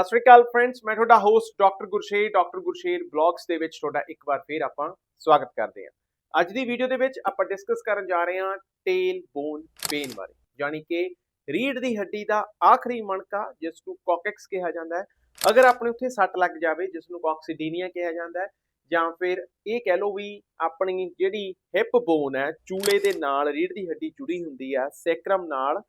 ਸਤਿ ਸ਼੍ਰੀ ਅਕਾਲ ਫਰੈਂਡਸ ਮੈਂ ਤੁਹਾਡਾ host doctor Gursher doctor Gursher blogs ਦੇ ਵਿੱਚ ਤੁਹਾਡਾ ਇੱਕ ਵਾਰ ਫੇਰ ਆਪਾਂ ਸਵਾਗਤ ਕਰਦੇ ਹਾਂ। ਅੱਜ ਦੀ ਵੀਡੀਓ ਦੇ ਵਿੱਚ ਆਪਾਂ ਡਿਸਕਸ ਕਰਨ ਜਾ ਰਹੇ ਹਾਂ ਟੇਲ ਬੋਨ ਪੇਨ ਬਾਰੇ, ਯਾਨੀ ਕਿ ਰੀੜ ਦੀ ਹੱਡੀ ਦਾ ਆਖਰੀ ਮਣਕਾ ਜਿਸ ਨੂੰ ਕੋਕੈਕਸ ਕਿਹਾ ਜਾਂਦਾ ਹੈ। ਅਗਰ ਆਪਣੇ ਉੱਥੇ ਸੱਟ ਲੱਗ ਜਾਵੇ ਜਿਸ ਨੂੰ ਕੋਕਸੀਡੀਨੀਆ ਕਿਹਾ ਜਾਂਦਾ ਹੈ, ਜਾਂ ਫਿਰ ਇਹ ਕਹਿ ਲਓ ਵੀ ਆਪਣੀ ਜਿਹੜੀ ਹਿਪ ਬੋਨ ਹੈ, ਚੂਲੇ ਦੇ ਨਾਲ ਰੀੜ ਦੀ ਹੱਡੀ ਜੁੜੀ ਹੁੰਦੀ ਆ ਸੈਕਰਮ ਨਾਲ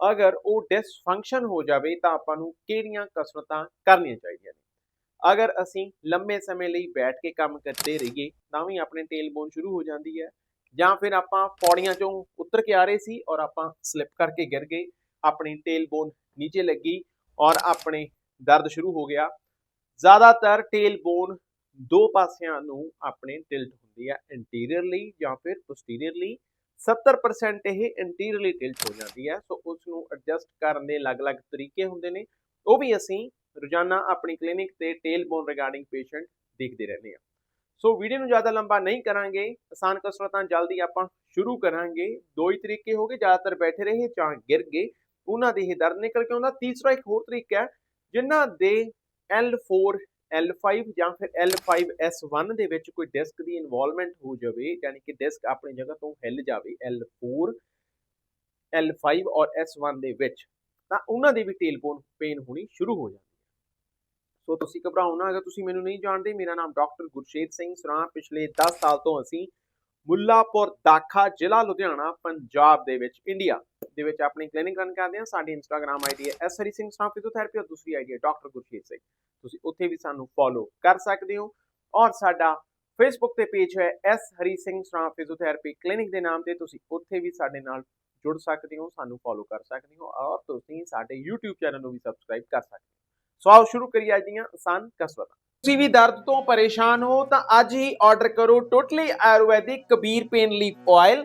ਅਗਰ ਉਹ ਡਿਸਫੰਕਸ਼ਨ ਹੋ ਜਾਵੇ ਤਾਂ ਆਪਾਂ ਨੂੰ ਕਿਹੜੀਆਂ ਕਸਰਤਾਂ ਕਰਨੀਆਂ ਚਾਹੀਦੀਆਂ ਨੇ? ਅਗਰ ਅਸੀਂ ਲੰਮੇ ਸਮੇਂ ਲਈ ਬੈਠ ਕੇ ਕੰਮ ਕਰਦੇ ਰਹੀਏ, ਤਾਂ ਵੀ ਆਪਣੇ ਟੇਲ ਬੋਨ ਸ਼ੁਰੂ ਹੋ ਜਾਂਦੀ ਹੈ। ਜਾਂ ਫਿਰ ਆਪਾਂ ਪੌੜੀਆਂ ਚੋਂ ਉਤਰ ਕੇ ਆ ਰਹੇ ਸੀ ਔਰ ਆਪਾਂ ਸਲਿਪ ਕਰਕੇ ਗਿਰ ਗਏ, ਆਪਣੀ ਟੇਲ ਬੋਨ ਨੀਚੇ ਲੱਗੀ ਔਰ ਆਪਣੇ ਦਰਦ ਸ਼ੁਰੂ ਹੋ ਗਿਆ। ਜ਼ਿਆਦਾਤਰ ਟੇਲ ਬੋਨ ਦੋ ਪਾਸਿਆਂ ਨੂੰ ਆਪਣੇ ਟਿਲਟ ਹੁੰਦੀ ਹੈ ਇੰਟੀਰੀਅਰਲੀ ਜਾਂ ਫਿਰ ਪੋਸਟੀਰੀਅਰਲੀ 70% ਇਹ ਇੰਟੀਰੀਅਰਲੀ ਟਿਲਟ ਹੋ ਜਾਂਦੀ ਹੈ। ਸੋ ਉਸ ਨੂੰ ਐਡਜਸਟ ਕਰਨ ਦੇ ਅਲੱਗ-ਅਲੱਗ ਤਰੀਕੇ ਹੁੰਦੇ ਨੇ। ਉਹ ਵੀ ਅਸੀਂ ਰੋਜ਼ਾਨਾ ਆਪਣੀ ਕਲੀਨਿਕ ਤੇ ਟੇਲ ਬੋਨ ਰਿਗਾਰਡਿੰਗ ਪੇਸ਼ੈਂਟ ਦੇਖਦੇ ਰਹਿੰਦੇ ਹਾਂ। ਸੋ ਵੀਡੀਓ ਨੂੰ ਜ਼ਿਆਦਾ ਲੰਬਾ ਨਹੀਂ ਕਰਾਂਗੇ। ਆਸਾਨ ਕਸਰਤਾਂ ਜਲਦੀ ਆਪਾਂ ਸ਼ੁਰੂ ਕਰਾਂਗੇ। ਦੋ ਹੀ ਤਰੀਕੇ ਹੋਗੇ ਜ਼ਿਆਦਾਤਰ ਬੈਠੇ ਰਹੇ ਜਾਂ ਗਿਰ ਗਏ। ਉਹਨਾਂ ਦੇ ਹੀ ਦਰਦ ਨਿਕਲ ਕੇ ਆਉਂਦਾ। ਤੀਸਰਾ ਇੱਕ ਹੋਰ ਤਰੀਕਾ ਹੈ, ਜਿਨ੍ਹਾਂ ਦੇ L4 L5 ਜਾਂ ਫਿਰ L5S1 ਦੇ ਵਿੱਚ ਕੋਈ ਡਿਸਕ ਦੀ ਇਨਵੋਲਵਮੈਂਟ ਹੋ ਜਾਵੇ, ਯਾਨੀ ਕਿ ਡਿਸਕ ਆਪਣੀ ਜਗ੍ਹਾ ਤੋਂ ਹਿੱਲ ਜਾਵੇ L4 L5 ਔਰ S1 ਦੇ ਵਿੱਚ, ਤਾਂ ਉਹਨਾਂ ਦੀ ਵੀ ਟੇਲ ਬੋਨ ਪੇਨ ਹੋਣੀ ਸ਼ੁਰੂ ਹੋ ਜਾਂਦੀ ਹੈ। ਸੋ ਤੁਸੀਂ ਘਬਰਾਓ ਨਾ, ਅਗਰ ਤੁਸੀਂ ਮੈਨੂੰ ਨਹੀਂ ਜਾਣਦੇ, ਮੇਰਾ ਨਾਮ ਡਾਕਟਰ ਗੁਰਸ਼ੇਦ ਸਿੰਘ ਸੁਰਾਂ। ਪਿਛਲੇ 10 ਸਾਲ ਤੋਂ ਅਸੀਂ ਮੁੱਲਾਪੁਰ ਦਾਖਾ ਜ਼ਿਲ੍ਹਾ ਲੁਧਿਆਣਾ, ਪੰਜਾਬ ਦੇ ਵਿੱਚ, ਇੰਡੀਆ ਦੇ ਵਿੱਚ ਆਪਣੀ ਕਲੀਨਿਕ ਰਨ ਕਰਦੇ ਹਾਂ ਸਾਡੀ ਇੰਸਟਾਗ੍ਰam ਆਈਡੀ ਹੈ ਐਸ ਸਿੰਘ ਸੁਰਾਂ ਫਿਜ਼ੀਓਥੈਰੇਪੀ ਔਰ ਦੂਸਰੀ ਆਈਡੀ ਹੈ ਡਾਕਟਰ ਗੁਰਸ਼ੇਦ ਸਿੰਘ। ਤੁਸੀਂ ਉੱਥੇ ਵੀ ਸਾਨੂੰ ਫੋਲੋ ਕਰ ਸਕਦੇ ਹੋ ਔਰ ਸਾਡਾ ਫੇਸਬੁੱਕ ਤੇ ਪੇਜ ਹੈ ਐਸ ਹਰੀ ਸਿੰਘ ਸਰਾਂ ਫਿਜ਼ੀਓਥੈਰੇਪੀ ਕਲੀਨਿਕ ਦੇ ਨਾਮ ਤੇ, ਤੁਸੀਂ ਉੱਥੇ ਵੀ ਸਾਡੇ ਨਾਲ ਜੁੜ ਸਕਦੇ ਹੋ, ਸਾਨੂੰ ਫੋਲੋ ਕਰ ਸਕਦੇ ਹੋ ਔਰ ਤੁਸੀਂ ਸਾਡੇ YouTube ਚੈਨਲ ਨੂੰ ਵੀ ਸਬਸਕ੍ਰਾਈਬ ਕਰ ਸਕਦੇ ਹੋ। ਸੋ ਆਓ ਸ਼ੁਰੂ ਕਰੀਏ ਅੱਜ ਦੀਆਂ ਆਸਾਨ ਕਸਰਤਾਂ। ਤੁਸੀਂ ਵੀ ਦਰਦ ਤੋਂ ਪਰੇਸ਼ਾਨ ਹੋ ਤਾਂ ਅੱਜ ਹੀ ਆਰਡਰ ਕਰੋ totally Ayurvedic Kabir pain leaf oil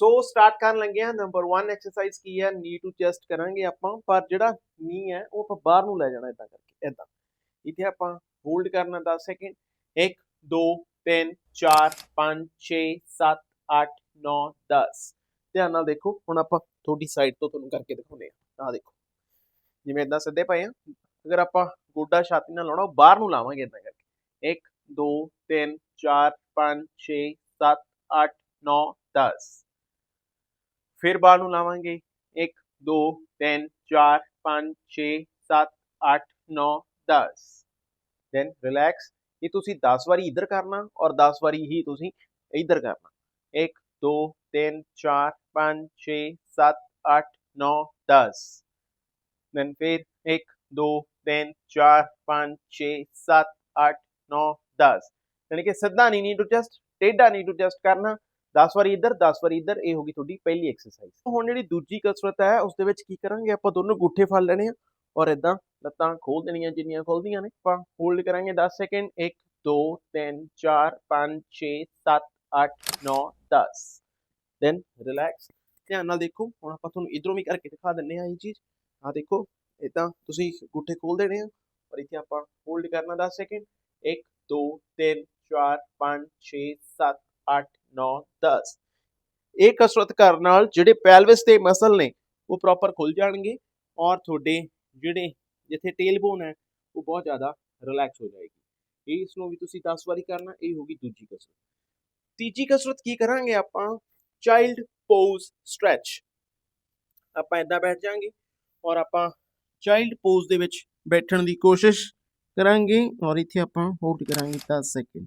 ਸੋ ਸਟਾਰਟ ਕਰਨ ਲੱਗੇ ਆ ਨੰਬਰ 1 ਐਕਸਰਸਾਈਜ਼ ਕੀ ਹੈ? ਨੀ ਟੂ ਚੈਸਟ ਕਰਾਂਗੇ ਆਪਾਂ। ਪਰ ਜਿਹੜਾ ਨੀ ਹੈ, ਉਹ ਆਪਾਂ ਬਾਹਰ ਨੂੰ ਲੈ ਜਾਣਾ ਇਦਾਂ ਕਰਕੇ ਇਦਾਂ ਇੱਥੇ ਆਪਾਂ ਹੋਲਡ ਕਰਨਾ 10 ਸੈਕਿੰਡ 1 2 3 4 5 6 7 8 9 10 ਧਿਆਨ ਨਾਲ ਦੇਖੋ, ਹੁਣ ਆਪਾਂ ਤੁਹਾਡੀ ਸਾਈਡ ਤੋਂ ਤੁਹਾਨੂੰ ਕਰਕੇ ਦਿਖਾਉਂਦੇ ਆ ਆ ਦੇਖੋ। ਜਿਵੇਂ ਇਦਾਂ ਸਿੱਧੇ ਪਏ ਆ। ਅਗਰ ਆਪਾਂ ਗੋਡਾ ਛਾਤੀ ਨਾਲ ਲਾਉਣਾ ਬਾਹਰ ਨੂੰ ਲਾਵਾਂਗੇ ਇਦਾਂ ਕਰਕੇ। 1 2 3 4 5 6 7 8 9 10 ਫਿਰ ਬਾਹਰ ਨੂੰ ਲਾਵਾਂਗੇ। 1 2 3 4 5 6 7 8 9 10 ਦੈਨ ਰਿਲੈਕਸ ਇਹ ਤੁਸੀਂ 10 ਵਾਰੀ ਇੱਧਰ ਕਰਨਾ ਔਰ 10 ਵਾਰੀ ਹੀ ਤੁਸੀਂ ਇੱਧਰ ਕਰਨਾ। 1 2 3 4 5 6 7 8 9 10 ਦੈਨ ਫਿਰ 1 2 3 4 5 6 7 8 9 10 ਯਾਨੀ ਕਿ ਸਿੱਧਾ ਨਹੀਂ ਨੀਡ ਟੂ ਜਸਟ ਟੇਢਾ ਨੀਡ ਟੂ ਜਸਟ ਕਰਨਾ। 10 ਵਾਰੀ ਇੱਧਰ 10 ਵਾਰੀ ਇੱਧਰ, ਇਹ ਹੋ ਗਈ ਤੁਹਾਡੀ ਪਹਿਲੀ ਐਕਸਰਸਾਈਜ਼ ਹੁਣ ਜਿਹੜੀ ਦੂਜੀ ਕਸਰਤ ਹੈ, ਉਸ ਦੇ ਵਿੱਚ ਕੀ ਕਰਾਂਗੇ? ਆਪਾਂ ਦੋਨੋਂ ਗੁੱਠੇ ਫੜ ਲੈਣੇ ਆ ਔਰ ਇਦਾਂ ਲੱਤਾਂ ਖੋਲ ਦੇਣੀਆਂ, ਜਿੰਨੀਆਂ ਖੋਲਦੀਆਂ ਨੇ, ਆਪਾਂ ਹੋਲਡ ਕਰਾਂਗੇ। 10 ਸੈਕਿੰਡ 1 2 3 4 5 6 7 8 9 10 ਦੈਨ ਰਿਲੈਕਸ ਧਿਆਨ ਨਾਲ ਦੇਖੋ, ਹੁਣ ਆਪਾਂ ਤੁਹਾਨੂੰ ਇਧਰੋਂ ਵੀ ਕਰਕੇ ਦਿਖਾ ਦਿੰਨੇ ਆ ਇਹ ਚੀਜ਼। ਆ ਦੇਖੋ ਇਦਾਂ ਤੁਸੀਂ ਗੁੱਠੇ ਖੋਲ ਦੇਣੇ ਆ ਔਰ ਇੱਥੇ ਆਪਾਂ ਹੋਲਡ ਕਰਨਾ 10 ਸੈਕਿੰਡ 1 2 3 4 5 6 7 8 9 10 ਇਹ ਕਸਰਤ ਕਰਨ ਨਾਲ ਜਿਹੜੇ ਪੈਲਵਿਸ ਦੇ ਮਸਲ ਨੇ, ਉਹ ਪ੍ਰੋਪਰ ਖੁੱਲ ਜਾਣਗੇ ਔਰ ਤੁਹਾਡੇ ਜਿਹੜੇ ਜਿੱਥੇ ਟੇਲ ਬੋਨ ਹੈ, ਉਹ ਬਹੁਤ ਜ਼ਿਆਦਾ ਰਿਲੈਕਸ ਹੋ ਜਾਏਗੀ। ਇਸ ਨੂੰ ਵੀ ਤੁਸੀਂ 10 ਵਾਰੀ ਕਰਨਾ, ਇਹ ਹੋਗੀ ਦੂਜੀ ਕਸਰਤ। ਤੀਜੀ ਕਸਰਤ ਕੀ ਕਰਾਂਗੇ ਆਪਾਂ? ਚਾਈਲਡ ਪੋਜ਼ ਸਟ੍ਰੈਚ ਆਪਾਂ ਇਦਾਂ ਬੈਠ ਜਾਾਂਗੇ ਔਰ ਆਪਾਂ ਚਾਈਲਡ ਪੋਜ਼ ਦੇ ਵਿੱਚ ਬੈਠਣ ਦੀ ਕੋਸ਼ਿਸ਼ ਕਰਾਂਗੇ ਔਰ ਇੱਥੇ ਆਪਾਂ ਹੋਲਡ ਕਰਾਂਗੇ 10 ਸੈਕਿੰਡ।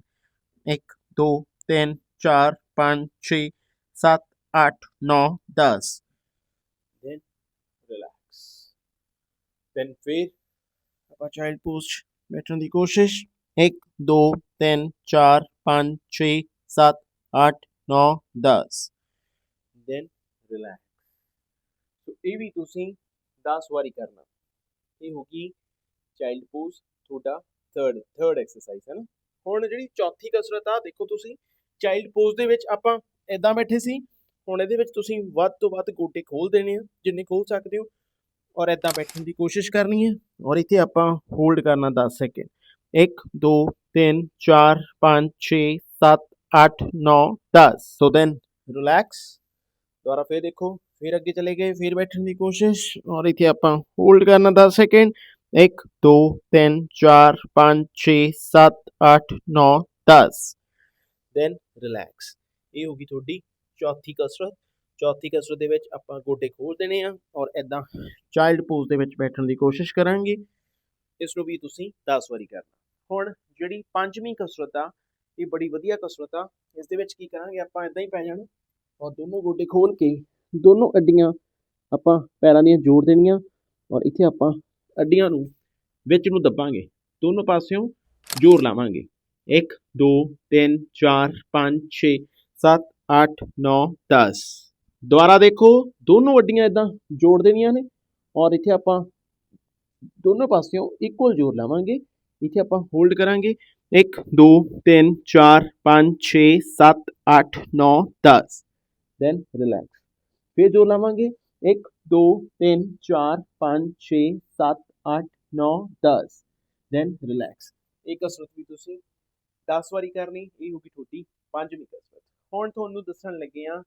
1 2 3 4 5 6 7 8 9 10 then relax. Then ਫਿਰ ਆਪਾਂ ਚਾਈਲਡ ਪੋਜ਼ ਬੈਠਣ ਦੀ ਕੋਸ਼ਿਸ਼ 1 2 3 4 5 6 7 8 9 10 then relax. ਸੋ ਇਹ ਵੀ ਤੁਸੀਂ 10 ਵਾਰੀ ਕਰਨਾ ਇਹ ਹੋਗੀ ਚਾਈਲਡ ਪੋਜ਼ ਤੁਹਾਡਾ ਥਰਡ ਥਰਡ ਐਕਸਰਸਾਈਜ਼ ਹੈ ਨਾ ਹੁਣ ਜਿਹੜੀ ਚੌਥੀ ਕਸਰਤ ਆ ਦੇਖੋ ਤੁਸੀਂ ਚਾਈਲਡ ਪੋਜ਼ ਦੇ ਵਿੱਚ ਆਪਾਂ ਇਦਾਂ ਬੈਠੇ ਸੀ। ਹੁਣ ਇਹਦੇ ਵਿੱਚ ਤੁਸੀਂ ਵੱਧ ਤੋਂ ਵੱਧ ਗੋਡੇ ਖੋਲ ਦੇਣੇ ਆ, ਜਿੰਨੇ ਖੋਲ ਸਕਦੇ ਹੋ ਔਰ ਇਦਾਂ ਬੈਠਣ ਦੀ ਕੋਸ਼ਿਸ਼ ਕਰਨੀ ਹੈ ਔਰ ਇੱਥੇ ਆਪਾਂ ਹੋਲਡ ਕਰਨਾ 10 ਸੈਕਿੰਡ 1 2 3 4 5 6 7 8 9 10 ਸੋ ਦੈਨ ਰਿਲੈਕਸ ਦੁਬਾਰਾ ਫੇਰ ਦੇਖੋ, ਫਿਰ ਅੱਗੇ ਚਲੇ ਗਏ, ਫਿਰ ਬੈਠਣ ਦੀ ਕੋਸ਼ਿਸ਼ ਔਰ ਇੱਥੇ ਆਪਾਂ ਹੋਲਡ ਕਰਨਾ 10 ਸੈਕਿੰਡ 1 2 3 4 5 6 7 8 9 10 ਦੈਨ ਰਿਲੈਕਸ ਇਹ ਹੋ ਗਈ ਤੁਹਾਡੀ ਚੌਥੀ ਕਸਰਤ। ਚੌਥੀ ਕਸਰਤ ਦੇ ਵਿੱਚ ਆਪਾਂ ਗੋਡੇ ਖੋਲ ਦੇਣੇ ਆ ਔਰ ਐਦਾਂ ਚਾਈਲਡ ਪੋਜ਼ ਦੇ ਵਿੱਚ ਬੈਠਣ ਦੀ ਕੋਸ਼ਿਸ਼ ਕਰਾਂਗੇ। ਇਸ ਨੂੰ ਵੀ ਤੁਸੀਂ 10 ਵਾਰੀ ਕਰਨਾ। ਹੁਣ ਜਿਹੜੀ ਪੰਜਵੀਂ ਕਸਰਤ ਆ, ਇਹ ਬੜੀ ਵਧੀਆ ਕਸਰਤ ਆ। ਇਸ ਦੇ ਵਿੱਚ ਕੀ ਕਰਾਂਗੇ ਆਪਾਂ? ਇਦਾਂ ਹੀ ਪੈ ਜਾਣਾ। ਔਰ ਦੋਨੋਂ ਗੋਡੇ ਖੋਲ ਕੇ ਦੋਨੋਂ ਅੱਡੀਆਂ ਆਪਾਂ ਪੈਰਾਂ ਦੀਆਂ ਜੋੜ ਦੇਣੀਆਂ ਔਰ ਇੱਥੇ ਆਪਾਂ ਅੱਡੀਆਂ ਨੂੰ ਵਿੱਚ ਨੂੰ ਦੱਬਾਂਗੇ। ਦੋਨੋਂ ਪਾਸਿਓਂ ਜ਼ੋਰ ਲਾਵਾਂਗੇ। 1 2 3 4 5 6 7 8 9 10 ਦੁਬਾਰਾ ਦੇਖੋ ਦੋਨੋਂ ਅੱਡੀਆਂ ਇਦਾਂ ਜੋੜ ਦੇਣੀਆਂ ਨੇ ਔਰ ਇੱਥੇ ਆਪਾਂ ਦੋਨੋਂ ਪਾਸਿਓਂ ਇਕੁਅਲ ਜ਼ੋਰ ਲਾਵਾਂਗੇ ਇੱਥੇ ਆਪਾਂ ਹੋਲਡ ਕਰਾਂਗੇ 1 2 3 4 5 6 7 8 9 10 ਦੈਨ ਰਿਲੈਕਸ ਫਿਰ ਜ਼ੋਰ ਲਾਵਾਂਗੇ 1 2 3 4 5 6 7 8 9 10 ਦੈਨ ਰਿਲੈਕਸ ਇਹ ਕਸਰਤ ਵੀ ਤੁਸੀਂ 10 ਵਾਰੀ ਕਰਨੀ, ਇਹ ਹੋਗੀ ਤੁਹਾਡੀ ਪੰਜਵੀਂ ਕਸਰਤ। ਹੁਣ ਤੁਹਾਨੂੰ ਦੱਸਣ ਲੱਗੇ ਆ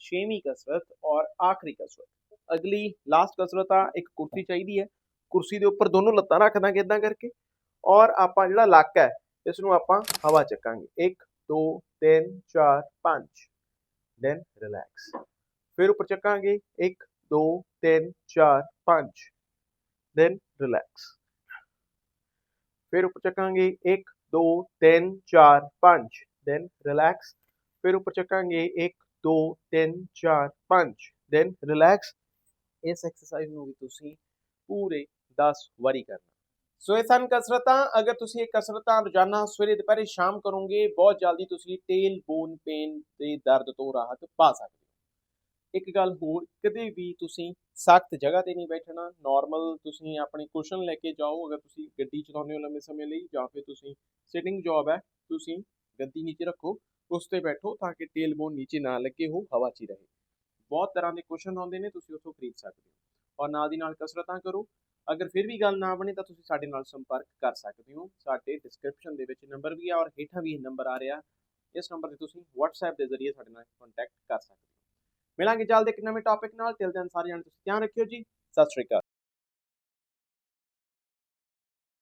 ਛੇਵੀਂ ਕਸਰਤ ਔਰ ਆਖਰੀ ਕਸਰਤ। ਅਗਲੀ ਲਾਸਟ ਕਸਰਤ ਆ, ਇੱਕ ਕੁਰਸੀ ਚਾਹੀਦੀ ਹੈ। ਕੁਰਸੀ ਦੇ ਉੱਪਰ ਦੋਨੋਂ ਲੱਤਾਂ ਰੱਖ ਦਾਂਗੇ ਇਦਾਂ ਕਰਕੇ ਔਰ ਆਪਾਂ ਜਿਹੜਾ ਲੱਕ ਹੈ ਇਸ ਨੂੰ ਆਪਾਂ ਹਵਾ ਚੱਕਾਂਗੇ। 1 2 3 4 5 ਦੈਨ ਰਿਲੈਕਸ ਫਿਰ ਉੱਪਰ ਚੱਕਾਂਗੇ। 1 2 3 4 5 ਦੈਨ ਰਿਲੈਕਸ ਫਿਰ ਉੱਪਰ ਚੱਕਾਂਗੇ। 1 2 3 4 5 ਦੈਨ ਰਿਲੈਕਸ ਫਿਰ ਉੱਪਰ ਚੱਕਾਂਗੇ 1 2 3 4 5 ਦੈਨ ਰਿਲੈਕਸ ਇਸ ਐਕਸਰਸਾਈਜ਼ ਨੂੰ ਵੀ ਤੁਸੀਂ ਪੂਰੇ 10 ਵਾਰੀ ਕਰਨਾ। ਸੋ ਇਹ ਸਨ ਕਸਰਤਾਂ। ਅਗਰ ਤੁਸੀਂ ਇਹ ਕਸਰਤਾਂ ਰੋਜ਼ਾਨਾ ਸਵੇਰੇ ਦੁਪਹਿਰੇ ਸ਼ਾਮ ਕਰੋਗੇ, ਬਹੁਤ ਜਲਦੀ ਤੁਸੀਂ ਤੇਲ ਬੋਨ ਪੇਨ ਤੇ ਦਰਦ ਤੋਂ ਰਾਹਤ ਪਾ ਸਕਦੇ ਹੋ। ਇੱਕ ਗੱਲ ਹੋਰ, ਕਦੇ ਵੀ ਤੁਸੀਂ ਸਖਤ ਜਗ੍ਹਾ ਤੇ ਨਹੀਂ ਬੈਠਣਾ ਨਾਰਮਲ ਤੁਸੀਂ ਆਪਣੀ ਕੁਸ਼ਨ ਲੈ ਕੇ ਜਾਓ, ਅਗਰ ਤੁਸੀਂ ਗੱਡੀ ਚਲਾਉਂਦੇ ਹੋ ਲੰਮੇ ਸਮੇਂ ਲਈ ਜਾਂ ਫਿਰ ਤੁਸੀਂ ਸਿਟਿੰਗ ਜੌਬ ਹੈ, ਤੁਸੀਂ ਗੱਦੀ ਨੀਚੇ ਰੱਖੋ, ਉਸ ਤੇ ਬੈਠੋ ਤਾਂ ਕਿ ਟੇਲ ਬੋਨ ਨੀਚੇ ਨਾ ਲੱਗੇ ਹੋ ਹਵਾ 'ਚ ਹੀ ਰਹੇ। ਬਹੁਤ ਤਰ੍ਹਾਂ ਦੇ ਕੁਸ਼ਨ ਆਉਂਦੇ ਨੇ, ਤੁਸੀਂ ਉੱਥੋਂ ਖਰੀਦ ਸਕਦੇ ਹੋ। ਔਰ ਨਾਲ ਦੀ ਨਾਲ ਕਸਰਤਾਂ ਕਰੋ। ਅਗਰ ਫਿਰ ਵੀ ਗੱਲ ਨਾ ਬਣੇ ਤਾਂ ਤੁਸੀਂ ਸਾਡੇ ਨਾਲ ਸੰਪਰਕ ਕਰ ਸਕਦੇ ਹੋ। ਸਾਡੇ ਡਿਸਕ੍ਰਿਪਸ਼ਨ ਦੇ ਵਿੱਚ ਨੰਬਰ ਵੀ ਆ ਔਰ ਹੇਠਾਂ ਵੀ ਇਹ ਨੰਬਰ ਆ ਰਿਹਾ। ਇਸ ਨੰਬਰ ਤੇ ਤੁਸੀਂ WhatsApp ਦੇ ਜ਼ਰੀਏ ਸਾਡੇ ਨਾਲ ਕੰਟੈਕਟ ਕਰ ਸਕਦੇ ਹੋ। ਮਿਲਾਂਗੇ ਜਲਦ ਇੱਕ ਨਵੇਂ ਟੌਪਿਕ ਨਾਲ। ਤਿਲ ਦਿਨ ਸਾਰੇ ਜਾਣੇ ਤੁਸੀਂ ਧਿਆਨ ਰੱਖਿਓ ਜੀ। ਸਤਿ ਸ਼੍ਰੀ ਅਕਾਲ।